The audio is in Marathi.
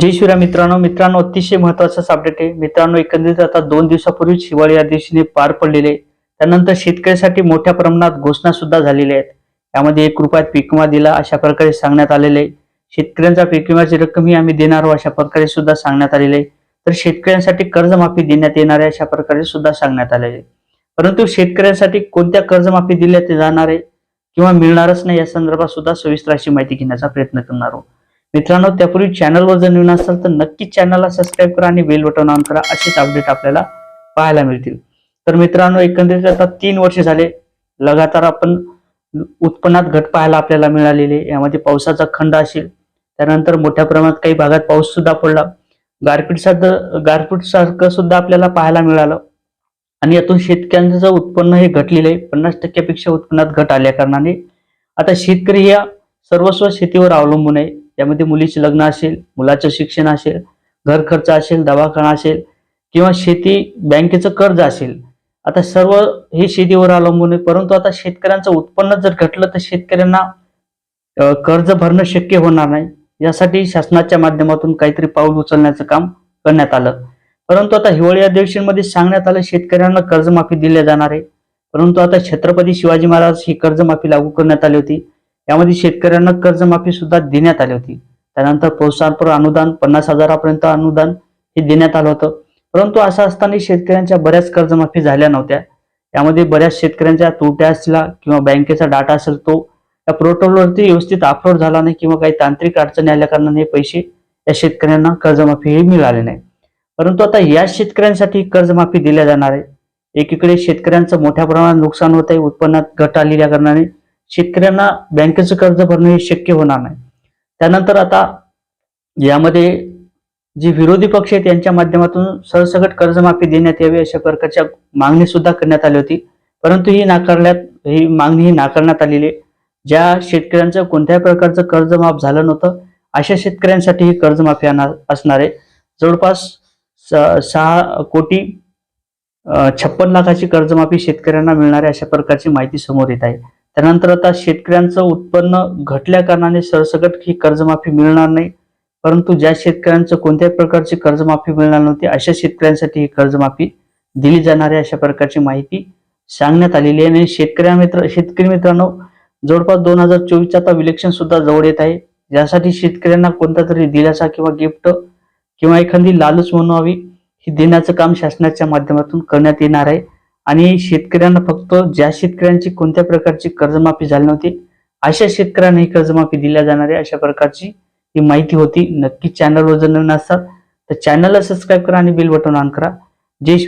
जय शिवराय मित्रांनो मित्रांनो अतिशय महत्वाचाच अपडेट आहे. मित्रांनो एकंदरीत आता दोन दिवसापूर्वीच हिवाळी या दिवशीने पार पडलेले त्यानंतर शेतकऱ्यासाठी मोठ्या प्रमाणात घोषणा सुद्धा झालेल्या आहेत. त्यामध्ये एक रुपयात पीक विमा दिला अशा प्रकारे सांगण्यात आलेले आहे. शेतकऱ्यांचा पीक विम्याची रक्कम ही आम्ही देणार आहोत अशा प्रकारे सुद्धा सांगण्यात आलेले आहे. तर शेतकऱ्यांसाठी कर्जमाफी देण्यात येणार आहे अशा प्रकारे सुद्धा सांगण्यात आलेले आहे. परंतु शेतकऱ्यांसाठी कोणत्या कर्जमाफी दिल्या जाणार आहे किंवा मिळणारच नाही या संदर्भात सुद्धा सविस्तर अशी माहिती घेण्याचा प्रयत्न करणार आहोत. मित्रांनो त्यापूर्वी चॅनलवर जर नवीन असाल तर नक्कीच चॅनलला सबस्क्राईब करा आणि बेल बटन ऑन करा. असेच अपडेट आपल्याला पाहायला मिळतील. तर मित्रांनो एकंदरीत आता तीन वर्ष झाले. लगातार आपण उत्पन्नात घट पाहायला आपल्याला मिळालेली यामध्ये पावसाचा खंड असेल त्यानंतर मोठ्या प्रमाणात काही भागात पाऊस सुद्धा पडला. गारपीट सारखं गारपीट सारखं सुद्धा आपल्याला पाहायला मिळालं. आणि यातून शेतकऱ्यांचं उत्पन्न हे घटलेलं आहे. पन्नास टक्क्यापेक्षा उत्पन्नात घट आल्या कारणाने. आता शेतकरी या सर्वस्व शेतीवर अवलंबून आहे. यामध्ये मुलीचे लग्न असेल मुलाचं शिक्षण असेल घर खर्च असेल दवाखाना असेल किंवा शेती बँकेचं कर्ज असेल. आता सर्व हे शेतीवर अवलंबून आहे परंतु आता शेतकऱ्यांचं उत्पन्न जर घटलं तर शेतकऱ्यांना कर्ज भरणं शक्य होणार नाही. यासाठी शासनाच्या माध्यमातून काहीतरी पाऊल उचलण्याचं काम करण्यात आलं. परंतु आता हिवाळी अधिवेशनमध्ये सांगण्यात आलं शेतकऱ्यांना कर्जमाफी दिली जाणार आहे. परंतु आता छत्रपती शिवाजी महाराज ही कर्जमाफी लागू करण्यात आली होती. यामध्ये शेतकऱ्यांना कर्जमाफी सुद्धा देण्यात आली होती. त्यानंतर प्रोत्साहनपर अनुदान पन्नास हजारापर्यंत अनुदान हे देण्यात आलं होतं. परंतु असं असताना शेतकऱ्यांच्या बऱ्याच कर्जमाफी झाल्या नव्हत्या. यामध्ये बऱ्याच शेतकऱ्यांच्या तोट्या असला किंवा बँकेचा डाटा असेल तो या पोर्टलवरती व्यवस्थित अपलोड झाला नाही किंवा काही तांत्रिक अडचणी आल्या कारणाने हे पैसे या शेतकऱ्यांना कर्जमाफी हे मिळाले नाही. परंतु आता या शेतकऱ्यांसाठी कर्जमाफी दिल्या जाणार आहे. एकीकडे शेतकऱ्यांचं मोठ्या प्रमाणात नुकसान होत आहे उत्पन्नात घट आलेल्या कारणाने. शेतकऱ्यांना बँकेचं कर्ज भरणं हे शक्य होणार नाही. त्यानंतर आता यामध्ये जे विरोधी पक्ष आहेत यांच्या माध्यमातून सरसकट कर्जमाफी देण्यात यावी अशा प्रकारच्या मागणी सुद्धा करण्यात आली होती. परंतु ही नाकारण्यात ही मागणी ही नाकारण्यात आलेली आहे. ज्या शेतकऱ्यांचं कोणत्याही प्रकारचं कर्जमाफ झालं नव्हतं अशा शेतकऱ्यांसाठी ही कर्जमाफी असणार आहे. जवळपास स- सहा कोटी छप्पन लाखाची कर्जमाफी शेतकऱ्यांना मिळणार आहे अशा प्रकारची माहिती समोर येत आहे. त्यानंतर आता शेतकऱ्यांचं उत्पन्न घटल्या कारणाने सरसकट ही कर्जमाफी मिळणार नाही. परंतु ज्या शेतकऱ्यांचं कोणत्याही प्रकारची कर्जमाफी मिळणार नव्हती अशा शेतकऱ्यांसाठी ही कर्जमाफी दिली जाणार आहे अशा प्रकारची माहिती सांगण्यात आलेली आहे. आणि शेतकऱ्या मित्र शेतकरी मित्रांनो जवळपास दोन हजार चोवीसचा आता इलेक्शन सुद्धा जवळ येत आहे. ज्यासाठी शेतकऱ्यांना कोणता तरी दिलासा किंवा गिफ्ट किंवा एखादी लालूच हवी ही देण्याचं काम शासनाच्या माध्यमातून करण्यात येणार आहे. आणि शेतकऱ्यांना फक्त ज्या शेतकऱ्यांची कोणत्या प्रकारची कर्जमाफी झाली नव्हती अशा शेतकऱ्यांना ही कर्जमाफी दिल्या जाणार आहे अशा प्रकारची ही माहिती होती. नक्की चॅनलवर जर नवीन असतात तर चॅनलला सबस्क्राईब करा आणि बेल बटन ऑन करा. जय शिव.